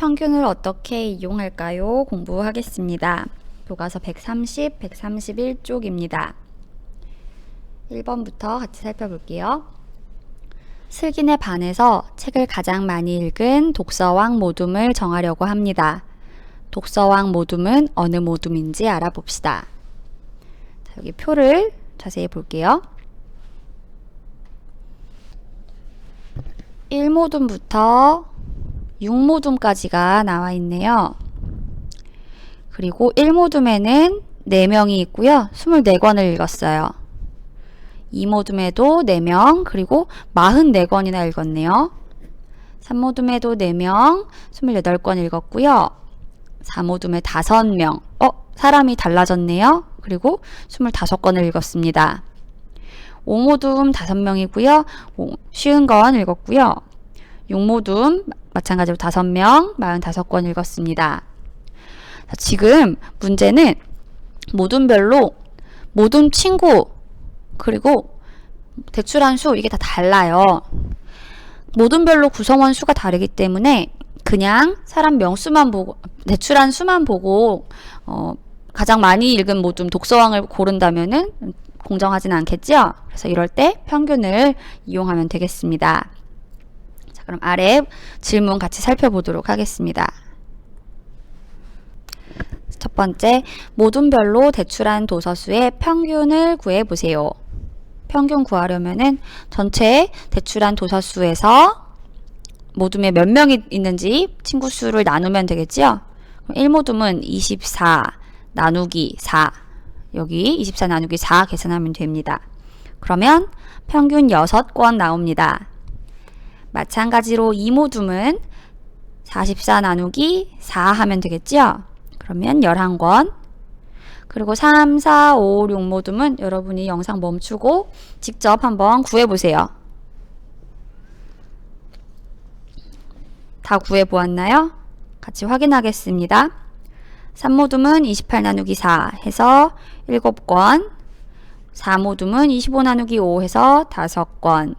평균을 어떻게 이용할까요? 공부하겠습니다. 교과서 130, 131쪽입니다. 1번부터 같이 살펴볼게요. 슬기네 반에서 책을 가장 많이 읽은 독서왕 모둠을 정하려고 합니다. 독서왕 모둠은 어느 모둠인지 알아봅시다. 자, 여기 표를 자세히 볼게요. 1모둠부터 6모둠까지가 나와 있네요. 그리고 1모둠에는 4명이 있고요. 24권을 읽었어요. 2모둠에도 4명, 그리고 44권이나 읽었네요. 3모둠에도 4명, 28권 읽었고요. 4모둠에 5명, 어, 사람이 달라졌네요. 그리고 25권을 읽었습니다. 5모둠 5명이고요. 쉬운 건 읽었고요. 6모둠 마찬가지로 5명, 45권 읽었습니다. 자, 지금 문제는 모둠별로 모둠 친구 그리고 대출한 수 이게 다 달라요. 모둠별로 구성원 수가 다르기 때문에 그냥 사람 명수만 보고 대출한 수만 보고 어, 가장 많이 읽은 모둠 독서왕을 고른다면은 공정하진 않겠죠? 그래서 이럴 때 평균을 이용하면 되겠습니다. 자, 그럼 아래 질문 같이 살펴보도록 하겠습니다. 첫 번째, 모둠별로 대출한 도서수의 평균을 구해 보세요. 평균 구하려면은 전체 대출한 도서수에서 모둠에 몇 명이 있는지 친구 수를 나누면 되겠지요? 1모둠은 24 나누기 4 여기 24 나누기 4 계산하면 됩니다. 그러면 평균 6권 나옵니다. 마찬가지로 2모둠은 44 나누기 4 하면 되겠죠? 그러면 11권. 그리고 3, 4, 5, 6 모둠은 여러분이 영상 멈추고 직접 한번 구해보세요. 다 구해보았나요? 같이 확인하겠습니다. 3모둠은 28 나누기 4 해서 7권, 4모둠은 25 나누기 5 해서 5권,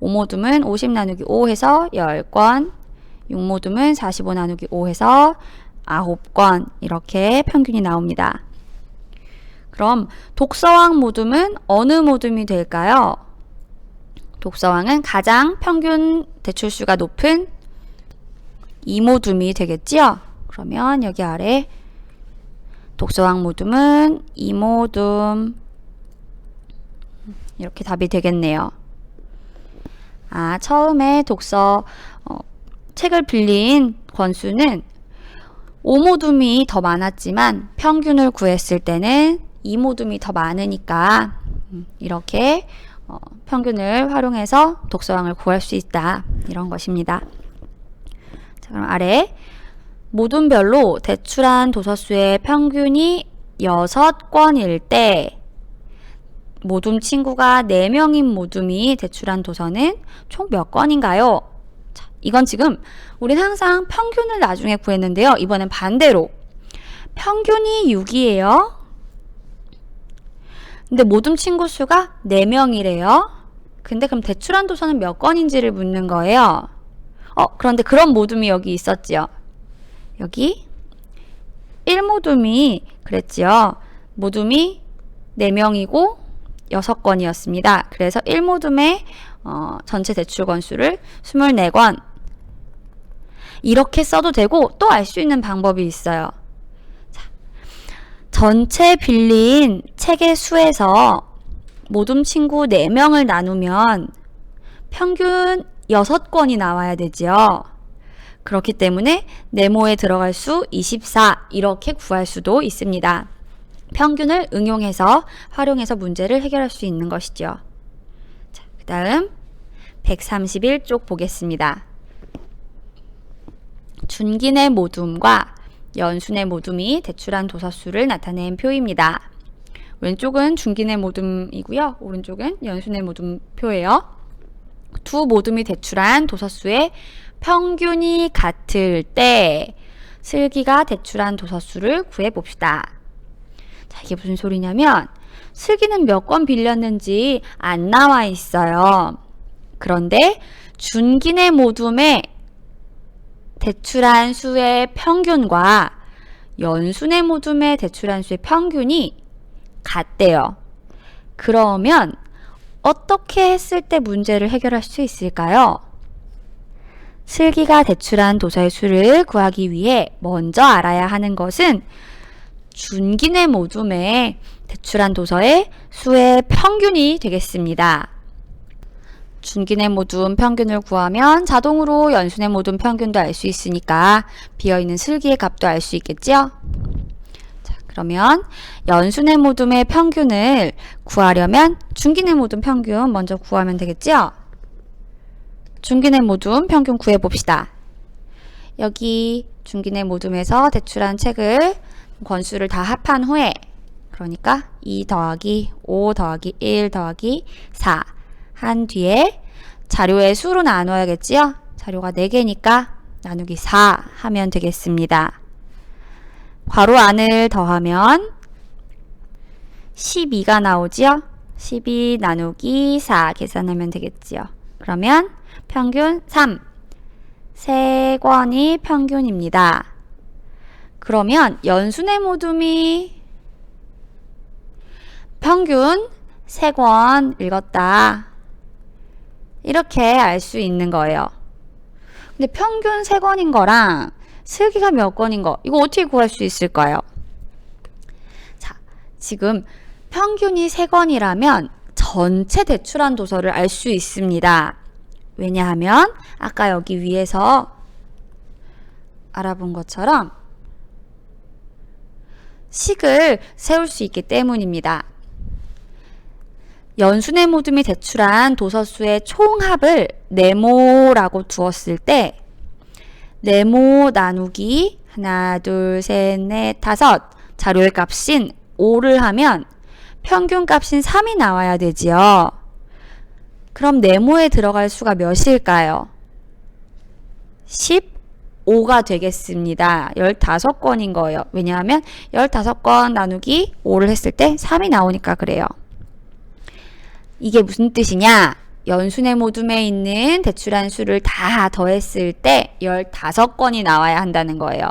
5모둠은 50 나누기 5 해서 10권, 6모둠은 45 나누기 5 해서 9권 이렇게 평균이 나옵니다. 그럼 독서왕 모둠은 어느 모둠이 될까요? 독서왕은 가장 평균 대출수가 높은 이모둠이 되겠지요? 그러면 여기 아래 독서왕 모둠은 이모둠 이렇게 답이 되겠네요. 아, 처음에 독서 어, 책을 빌린 권수는 오모둠이 더 많았지만 평균을 구했을 때는 이모둠이 더 많으니까 음, 이렇게 어, 평균을 활용해서 독서왕을 구할 수 있다. 이런 것입니다. 자, 그럼 아래 모둠별로 대출한 도서수의 평균이 6권일 때 모둠 친구가 4명인 모둠이 대출한 도서는 총몇 권인가요? 자, 이건 지금 우린 항상 평균을 나중에 구했는데요. 이번엔 반대로 평균이 6이에요. 근데 모둠 친구 수가 4명이래요. 근데 그럼 대출한 도서는 몇 건인지를 묻는 거예요. 어, 그런데 그런 모둠이 여기 있었지요. 여기 1모둠이 그랬지요. 모둠이 4명이고 6건이었습니다. 그래서 1모둠의 어, 전체 대출 건수를 24권 이렇게 써도 되고 또 알 수 있는 방법이 있어요. 자, 전체 빌린 책의 수에서 모둠 친구 4명을 나누면 평균 6권이 나와야 되지요. 그렇기 때문에 네모에 들어갈 수 24 이렇게 구할 수도 있습니다. 평균을 응용해서 활용해서 문제를 해결할 수 있는 것이죠. 자, 그 다음 131쪽 보겠습니다. 준기내 모둠과 연순의 모둠이 대출한 도서수를 나타낸 표입니다. 왼쪽은 준기내 모둠이고요. 오른쪽은 연순의 모둠표예요. 두 모둠이 대출한 도서수의 평균이 같을 때 슬기가 대출한 도서수를 구해 봅시다. 자, 이게 무슨 소리냐면 슬기는 몇 권 빌렸는지 안 나와 있어요. 그런데 준기내 모둠의 대출한 수의 평균과 연순의 모둠의 대출한 수의 평균이 같대요. 그러면 어떻게 했을 때 문제를 해결할 수 있을까요? 슬기가 대출한 도서의 수를 구하기 위해 먼저 알아야 하는 것은 준기내 모둠의 대출한 도서의 수의 평균이 되겠습니다. 준기내 모둠 평균을 구하면 자동으로 연순의 모둠 평균도 알 수 있으니까 비어있는 슬기의 값도 알 수 있겠죠? 자, 그러면 연순의 모둠의 평균을 구하려면 중기내 모둠 평균 먼저 구하면 되겠죠? 중기내 모둠 평균 구해봅시다. 여기 중기내 모둠에서 대출한 책을 권수를 다 합한 후에 그러니까 2 더하기 5 더하기 1 더하기 4 한 뒤에 자료의 수로 나눠야겠지요? 자료가 4개니까 나누기 4 하면 되겠습니다. 괄호 안을 더하면 12가 나오지요? 12 나누기 4 계산하면 되겠지요? 그러면 평균 3. 세 권이 평균입니다. 그러면 연순의 모둠이 평균 3권 읽었다. 이렇게 알 수 있는 거예요. 근데 평균 3권인 거랑 슬기가 몇 권인 거 이거 어떻게 구할 수 있을까요? 자, 지금 평균이 3권이라면 전체 대출한 도서를 알 수 있습니다. 왜냐하면 아까 여기 위에서 알아본 것처럼 식을 세울 수 있기 때문입니다. 연순의 모둠이 대출한 도서수의 총합을 네모라고 두었을 때 네모 나누기 하나 둘 셋 넷 다섯 자료의 값인 5를 하면 평균 값인 3이 나와야 되지요. 그럼 네모에 들어갈 수가 몇일까요? 15가 되겠습니다. 15건인 거예요. 왜냐하면 15건 나누기 5를 했을 때 3이 나오니까 그래요. 이게 무슨 뜻이냐? 연순의 모둠에 있는 대출한 수를 다 더했을 때 15건이 나와야 한다는 거예요.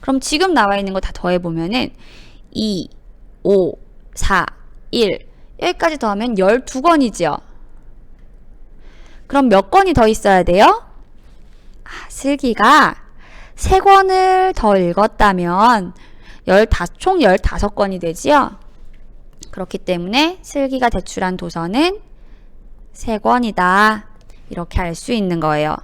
그럼 지금 나와 있는 거 다 더해보면은 2, 5, 4, 1 여기까지 더하면 12건이지요. 그럼 몇 건이 더 있어야 돼요? 아, 슬기가 3권을 더 읽었다면 15, 총 15건이 되지요. 그렇기 때문에 슬기가 제출한 도서는 3권이다. 이렇게 알 수 있는 거예요.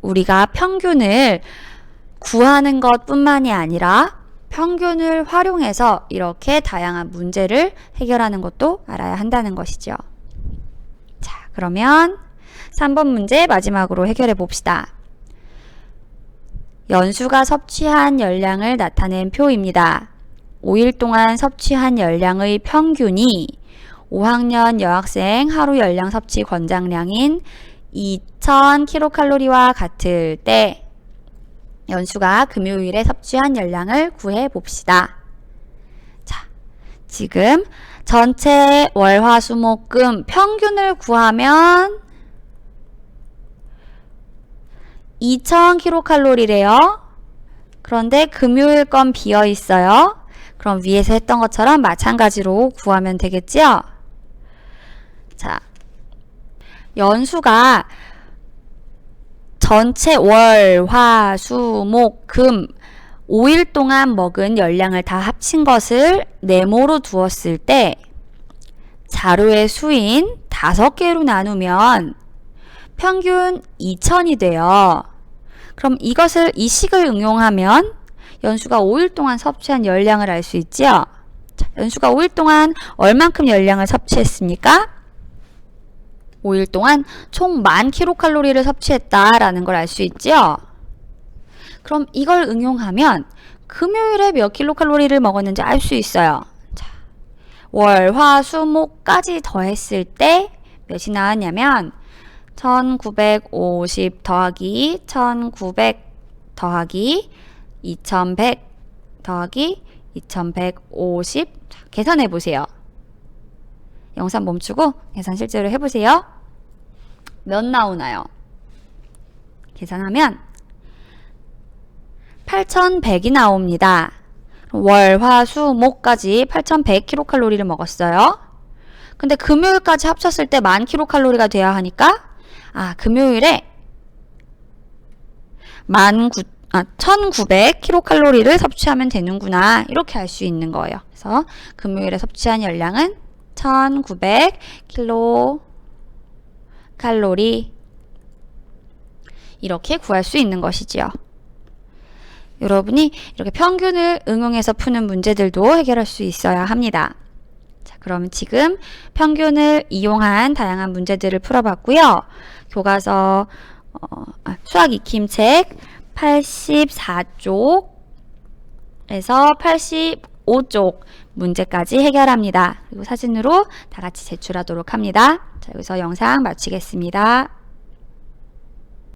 우리가 평균을 구하는 것 뿐만이 아니라 평균을 활용해서 이렇게 다양한 문제를 해결하는 것도 알아야 한다는 것이죠. 자, 그러면 3번 문제 마지막으로 해결해 봅시다. 연수가 섭취한 열량을 나타낸 표입니다. 5일 동안 섭취한 열량의 평균이 5학년 여학생 하루 열량 섭취 권장량인 2000kcal와 같을 때 연수가 금요일에 섭취한 열량을 구해 봅시다. 자, 지금 전체 월화수목금 평균을 구하면 2000kcal래요. 그런데 금요일 건 비어 있어요. 그럼 위에서 했던 것처럼 마찬가지로 구하면 되겠죠? 자, 연수가 전체 월, 화, 수, 목, 금 5일 동안 먹은 열량을 다 합친 것을 네모로 두었을 때 자료의 수인 5개로 나누면 평균 2000이 돼요. 그럼 이것을 이 식을 응용하면 연수가 5일 동안 섭취한 열량을 알 수 있지요. 자, 연수가 5일 동안 얼만큼 열량을 섭취했습니까? 5일 동안 총 만 킬로칼로리를 섭취했다라는 걸 알 수 있지요. 그럼 이걸 응용하면 금요일에 몇 킬로칼로리를 먹었는지 알 수 있어요. 자, 월, 화, 수, 목까지 더했을 때 몇이 나왔냐면 1950 더하기 1900 더하기 2100 더하기 2150 계산해 보세요. 영상 멈추고 계산 실제로 해보세요. 몇 나오나요? 계산하면 8,100이 나옵니다. 월, 화, 수, 목까지 8,100kcal를 먹었어요. 근데 금요일까지 합쳤을 때 10,000kcal가 돼야 하니까 아, 금요일에 19, 아, 1900kcal를 섭취하면 되는구나. 이렇게 알 수 있는 거예요. 그래서 금요일에 섭취한 열량은 1900kcal 이렇게 구할 수 있는 것이지요. 여러분이 이렇게 평균을 응용해서 푸는 문제들도 해결할 수 있어야 합니다. 자, 그럼 지금 평균을 이용한 다양한 문제들을 풀어봤고요. 교과서 어, 아, 수학 익힘책 84쪽에서 85쪽 문제까지 해결합니다. 그리고 사진으로 다 같이 제출하도록 합니다. 자, 여기서 영상 마치겠습니다.